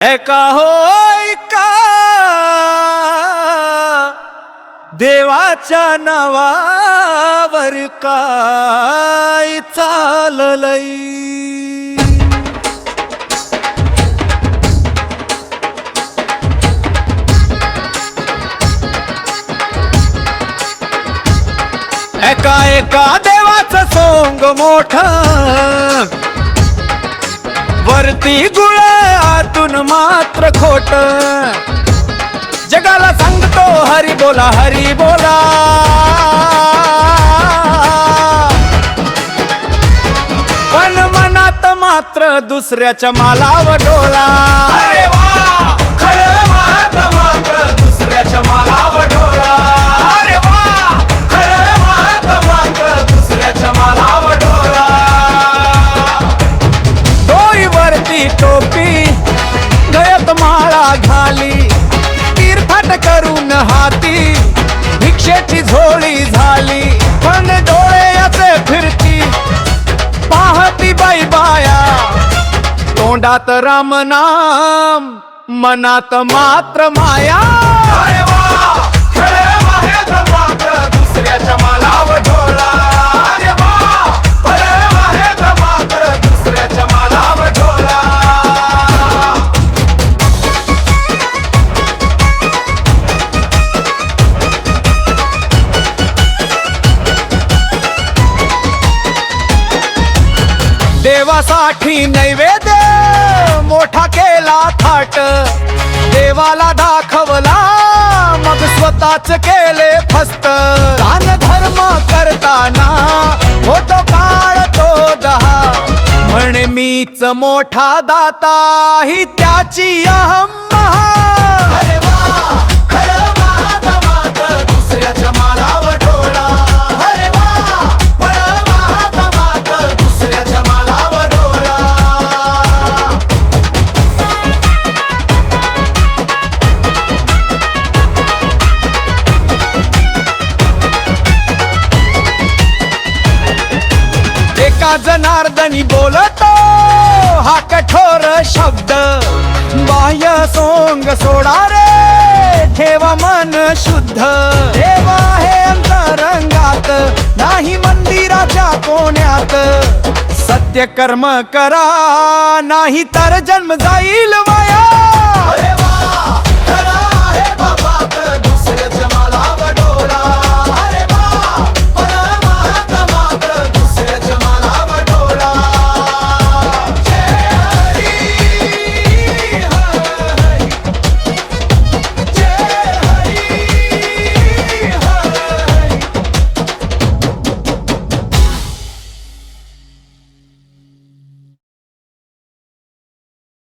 एका होय का? देवाच्या नावावर काय चाललय? एका एका देवाचं सोंग मोठा वरती गुळ आतून मात्र खोट. जगाला सांगतो हरी बोला हरी बोला. पण मनात मात्र दुसऱ्याच्या मालावर डोला घाली. तीर्थाट करून हाती. भिक्षेची झोळी झाली. पण डोळे असे फिरती. पाहती बाई बाया. तोंडात राम नाम मनात मात्र माया. देवासाठी नैवेद्य मोठा केला थाट. देवाला दाखवला मग स्वतःच केले फस्त. दान धर्म करताना होतो काळ तो दहा. म्हणे मीच मोठा दाता ही त्याची अहम हा जनार्दनी बोलतो हा कठोर शब्द. बाह्य सोंग सोडा रे ठेवा मन शुद्ध. देवा हे अंतरंगात नाही मंदिराच्या कोण्यात. सत्य कर्म करा नाही तर जन्म जाईल